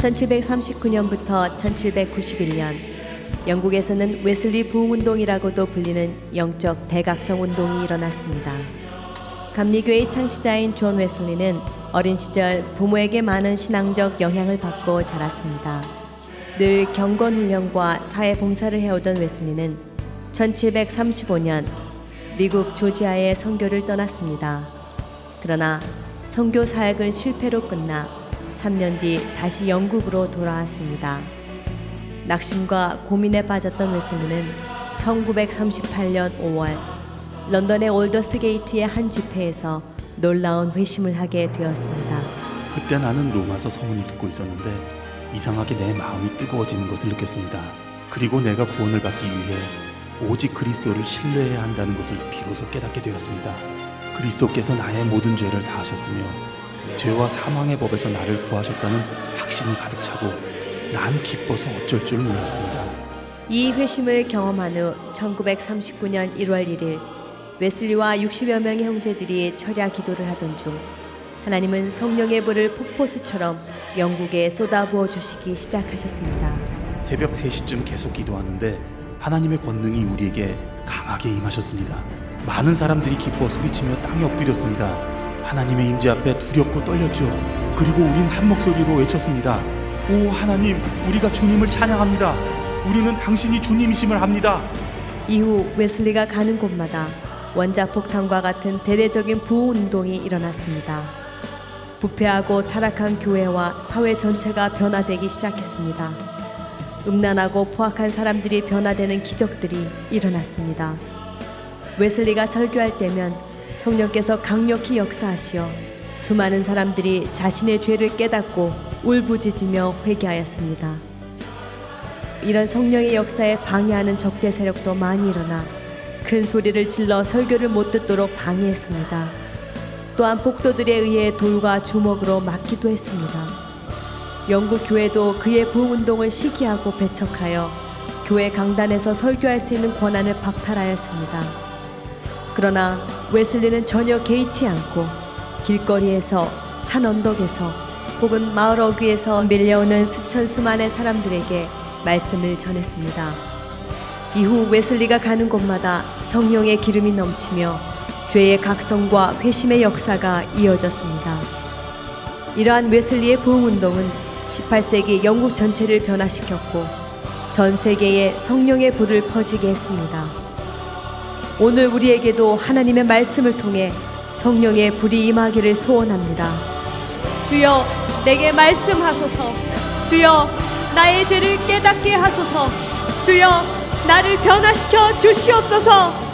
1739년부터 1791년 영국에서는 웨슬리 부흥운동이라고도 불리는 영적 대각성 운동이 일어났습니다. 감리교의 창시자인 존 웨슬리는 어린 시절 부모에게 많은 신앙적 영향을 받고 자랐습니다. 늘 경건 훈련과 사회 봉사를 해오던 웨슬리는 1735년 미국 조지아의 선교를 떠났습니다. 그러나 선교 사역은 실패로 끝나 3년 뒤 다시 영국으로 돌아왔습니다. 낙심과 고민에 빠졌던 웨슬리는 1938년 5월 런던의 올더스 게이트의 한 집회에서 놀라운 회심을 하게 되었습니다. 그때 나는 로마서 서문을 듣고 있었는데 이상하게 내 마음이 뜨거워지는 것을 느꼈습니다. 그리고 내가 구원을 받기 위해 오직 그리스도를 신뢰해야 한다는 것을 비로소 깨닫게 되었습니다. 그리스도께서 나의 모든 죄를 사하셨으며 죄와 사망의 법에서 나를 구하셨다는 확신이 가득 차고 난 기뻐서 어쩔 줄 몰랐습니다. 이 회심을 경험한 후 1939년 1월 1일 웨슬리와 60여 명의 형제들이 철야 기도를 하던 중 하나님은 성령의 불을 폭포수처럼 영국에 쏟아부어 주시기 시작하셨습니다. 새벽 3시쯤 계속 기도하는데 하나님의 권능이 우리에게 강하게 임하셨습니다. 많은 사람들이 기뻐 소리치며 땅에 엎드렸습니다. 하나님의 임재 앞에 두렵고 떨렸죠. 그리고 우린 한 목소리로 외쳤습니다. 오 하나님, 우리가 주님을 찬양합니다. 우리는 당신이 주님이심을 합니다. 이후 웨슬리가 가는 곳마다 원자 폭탄과 같은 대대적인 부흥 운동이 일어났습니다. 부패하고 타락한 교회와 사회 전체가 변화되기 시작했습니다. 음란하고 포악한 사람들이 변화되는 기적들이 일어났습니다. 웨슬리가 설교할 때면 성령께서 강력히 역사하시어 수많은 사람들이 자신의 죄를 깨닫고 울부짖으며 회개하였습니다. 이런 성령의 역사에 방해하는 적대 세력도 많이 일어나 큰 소리를 질러 설교를 못 듣도록 방해했습니다. 또한 복도들에 의해 돌과 주먹으로 맞기도 했습니다. 영국 교회도 그의 부흥 운동을 시기하고 배척하여 교회 강단에서 설교할 수 있는 권한을 박탈하였습니다. 그러나 웨슬리는 전혀 개의치 않고 길거리에서 산 언덕에서 혹은 마을 어귀에서 밀려오는 수천 수만의 사람들에게 말씀을 전했습니다. 이후 웨슬리가 가는 곳마다 성령의 기름이 넘치며 죄의 각성과 회심의 역사가 이어졌습니다. 이러한 웨슬리의 부흥 운동은 18세기 영국 전체를 변화시켰고 전 세계에 성령의 불을 퍼지게 했습니다. 오늘 우리에게도 하나님의 말씀을 통해 성령의 불이 임하기를 소원합니다. 주여 내게 말씀하소서. 주여 나의 죄를 깨닫게 하소서. 주여 나를 변화시켜 주시옵소서.